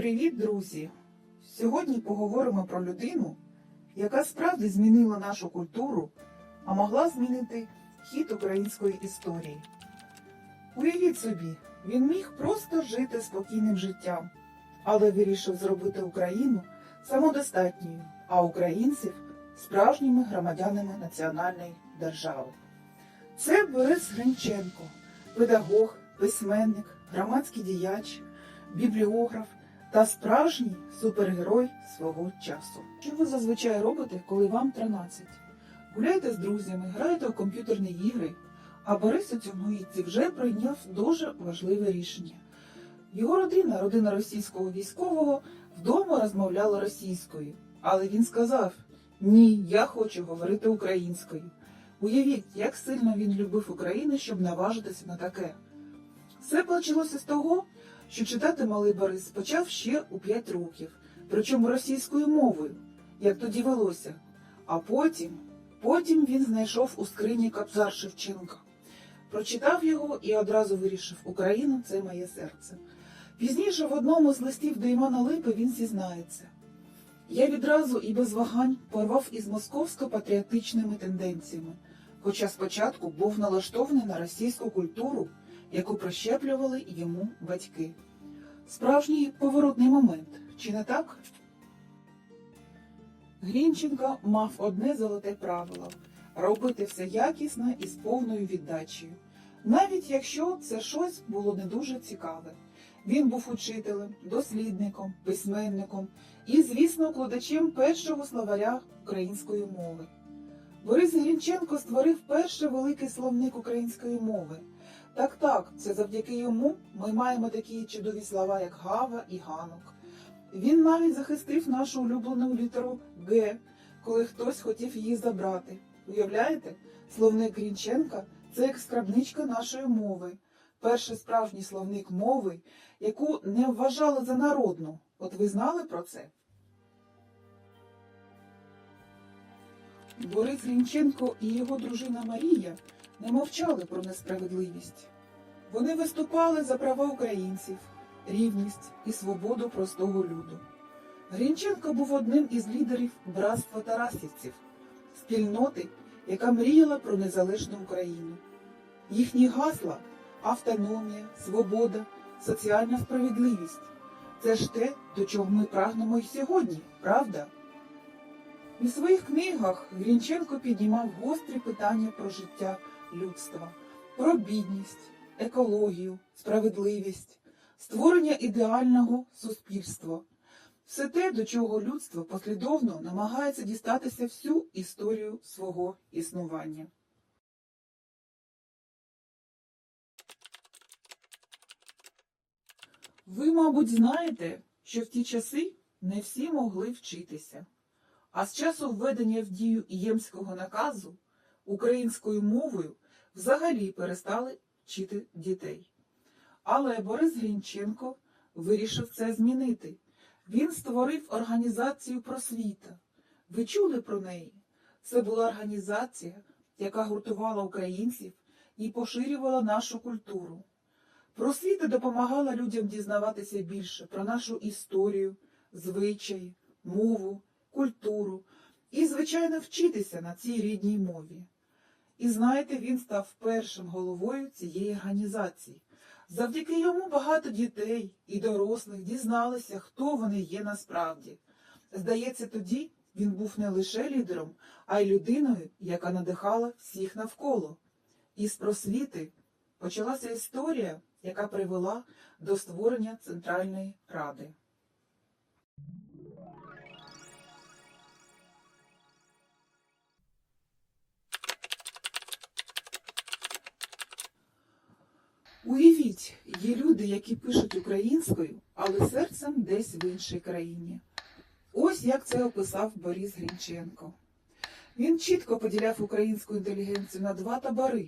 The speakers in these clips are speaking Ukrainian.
Привіт, друзі! Сьогодні поговоримо про людину, яка справді змінила нашу культуру, а могла змінити хід української історії. Уявіть собі, він міг просто жити спокійним життям, але вирішив зробити Україну самодостатньою, а українців справжніми громадянами національної держави. Це Борис Гринченко, педагог, письменник, громадський діяч, бібліограф та справжній супергерой свого часу. Що ви зазвичай робите, коли вам 13? Гуляєте з друзями, граєте у комп'ютерні ігри, а Борис у цьому віці вже прийняв дуже важливе рішення. Його родина, родина російського військового, вдома розмовляла російською, але він сказав: Ні, я хочу говорити українською. Уявіть, як сильно він любив Україну, щоб наважитися на таке. Все почалося з того, що читати малий Борис почав ще у 5 років, причому російською мовою, як тоді велося. А потім, потім він знайшов у скрині Кобзар Шевченка. Прочитав його і одразу вирішив Україна це моє серце. Пізніше в одному з листів до Івана Липи він зізнається. Я відразу і без вагань порвав із московсько-патріотичними тенденціями, хоча спочатку був налаштований на російську культуру, яку прищеплювали йому батьки. Справжній поворотний момент, чи не так? Грінченко мав одне золоте правило робити все якісно і з повною віддачею, навіть якщо це щось було не дуже цікаве. Він був учителем, дослідником, письменником і, звісно, кладачем першого словаря української мови. Борис Грінченко створив перший великий словник української мови. Так, так, це завдяки йому ми маємо такі чудові слова, як гава і ганок. Він навіть захистив нашу улюблену літеру Г, коли хтось хотів її забрати. Уявляєте, словник Грінченка це як скрабничка нашої мови, перший справжній словник мови, яку не вважали за народну. От ви знали про це? Борис Грінченко і його дружина Марія не мовчали про несправедливість. Вони виступали за права українців, рівність і свободу простого люду. Грінченко був одним із лідерів братства Тарасівців, спільноти, яка мріяла про незалежну Україну. Їхні гасла автономія, свобода, соціальна справедливість це ж те, до чого ми прагнемо і сьогодні, правда? У своїх книгах Грінченко піднімав гострі питання про життя людства, про бідність, екологію, справедливість, створення ідеального суспільства. Все те, до чого людство послідовно намагається дістатися всю історію свого існування. Ви, мабуть, знаєте, що в ті часи не всі могли вчитися. А з часу введення в дію Ємського наказу українською мовою взагалі перестали вчити дітей. Але Борис Грінченко вирішив це змінити. Він створив організацію просвіта. Ви чули про неї? Це була організація, яка гуртувала українців і поширювала нашу культуру. Просвіта допомагала людям дізнаватися більше про нашу історію, звичаї, мову, культуру і, звичайно, вчитися на цій рідній мові. І знаєте, він став першим головою цієї організації. Завдяки йому багато дітей і дорослих дізналися, хто вони є насправді. Здається, тоді він був не лише лідером, а й людиною, яка надихала всіх навколо. І з просвіти почалася історія, яка привела до створення Центральної Ради. Уявіть, є люди, які пишуть українською, але серцем десь в іншій країні. Ось як це описав Борис Грінченко. Він чітко поділяв українську інтелігенцію на два табори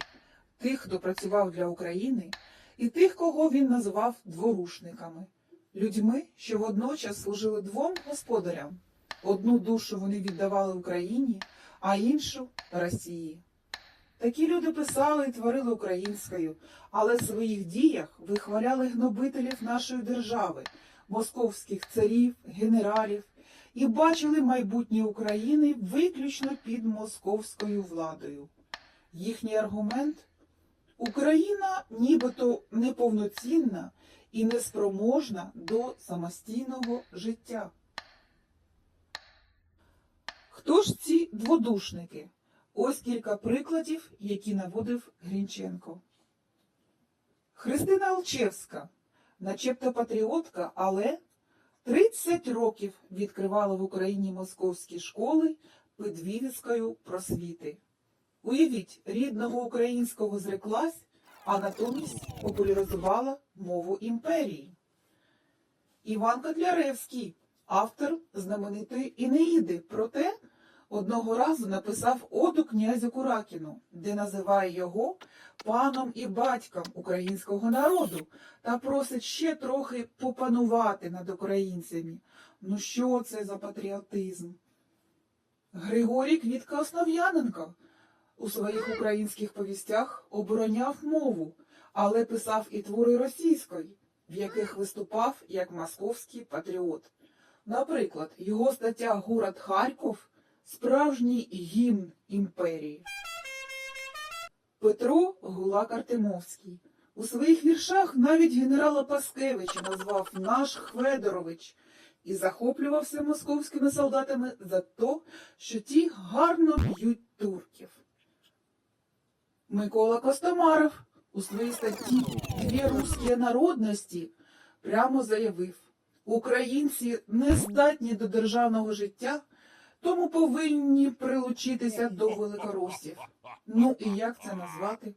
тих, хто працював для України, і тих, кого він називав дворушниками, людьми, що водночас служили двом господарям. Одну душу вони віддавали Україні, а іншу Росії. Такі люди писали і творили українською, але в своїх діях вихваляли гнобителів нашої держави, московських царів, генералів і бачили майбутнє України виключно під московською владою. Їхній аргумент Україна нібито неповноцінна і неспроможна до самостійного життя. Хто ж ці дводушники? Ось кілька прикладів, які наводив Грінченко. Христина Алчевська, начебто патріотка, але 30 років відкривала в Україні московські школи під вивіскою просвіти. Уявіть, рідного українського зреклась, а натомість популяризувала мову імперії. Іван Котляревський, автор знаменитої Інеїди, проте одного разу написав оду князю Куракіну, де називає його паном і батьком українського народу та просить ще трохи попанувати над українцями. Ну що це за патріотизм? Григорій Квітка Основ'яненко у своїх українських повістях обороняв мову, але писав і твори російської, в яких виступав як московський патріот. Наприклад, його стаття Город Харков справжній гімн імперії. Петро Гулак Артемовський у своїх віршах навіть генерала Паскевича назвав наш Хведорович і захоплювався московськими солдатами за те, що ті гарно б'ють турків. Микола Костомаров у своїй статті Дві русські народності прямо заявив, українці не здатні до державного життя, тому повинні прилучитися до великоросів. Ну і як це назвати?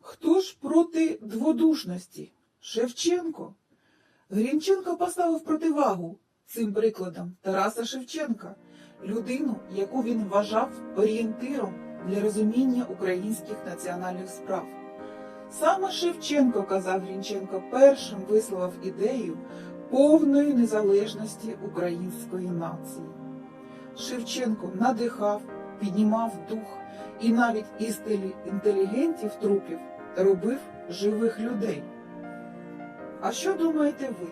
Хто ж проти дводушності? Шевченко. Грінченко поставив противагу цим прикладом Тараса Шевченка, людину, яку він вважав орієнтиром для розуміння українських національних справ. Саме Шевченко, казав Грінченко, першим висловив ідею повної незалежності української нації. Шевченко надихав, піднімав дух і навіть із інтелігентів трупів робив живих людей. А що думаєте ви?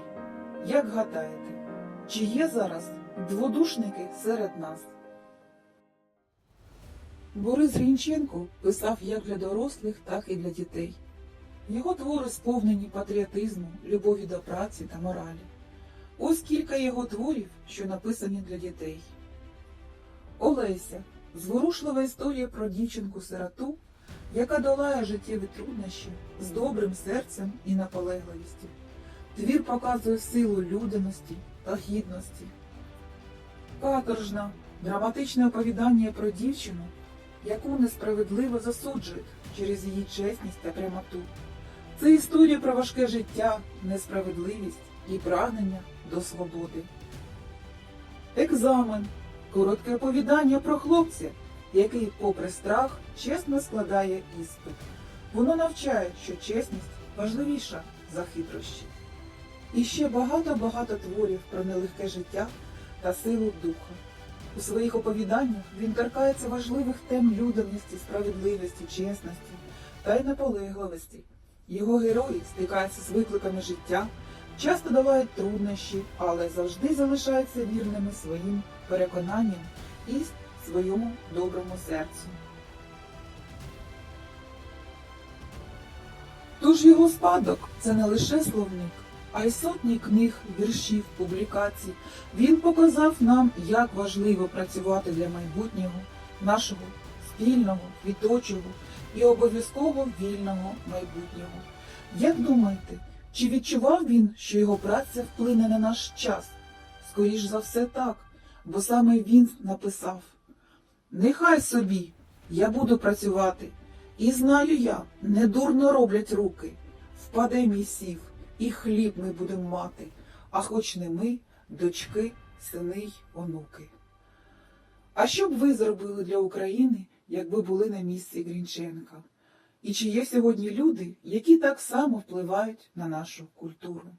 Як гадаєте, чи є зараз дводушники серед нас? Борис Грінченко писав як для дорослих, так і для дітей. Його твори сповнені патріотизму, любові до праці та моралі. Ось кілька його творів, що написані для дітей. Олеся зворушлива історія про дівчинку-сироту, яка долає життєві труднощі з добрим серцем і наполегливістю. Твір показує силу людяності та гідності. Каторжна, драматичне оповідання про дівчину, яку несправедливо засуджують через її чесність та прямоту. Це історія про важке життя, несправедливість і прагнення до свободи. Екзамен коротке оповідання про хлопця, який, попри страх, чесно складає іспит. Воно навчає, що чесність важливіша за хитрощі. І ще багато-багато творів про нелегке життя та силу духа. У своїх оповіданнях він торкається важливих тем людяності, справедливості, чесності та й наполегливості. Його герої стикаються з викликами життя, часто долають труднощі, але завжди залишаються вірними своїм переконанням і своєму доброму серцю. Тож його спадок це не лише словник, а й сотні книг, віршів, публікацій. Він показав нам, як важливо працювати для майбутнього, нашого спільного, квіточого і обов'язково вільного майбутнього. Як думаєте, чи відчував він, що його праця вплине на наш час? Скоріш за все так, бо саме він написав: Нехай собі, я буду працювати, і знаю я, недурно роблять руки, впаде мій сів, і хліб ми будемо мати, а хоч не ми, дочки, сини й онуки. А що б ви зробили для України, якби були на місці Грінченка? І чи є сьогодні люди, які так само впливають на нашу культуру?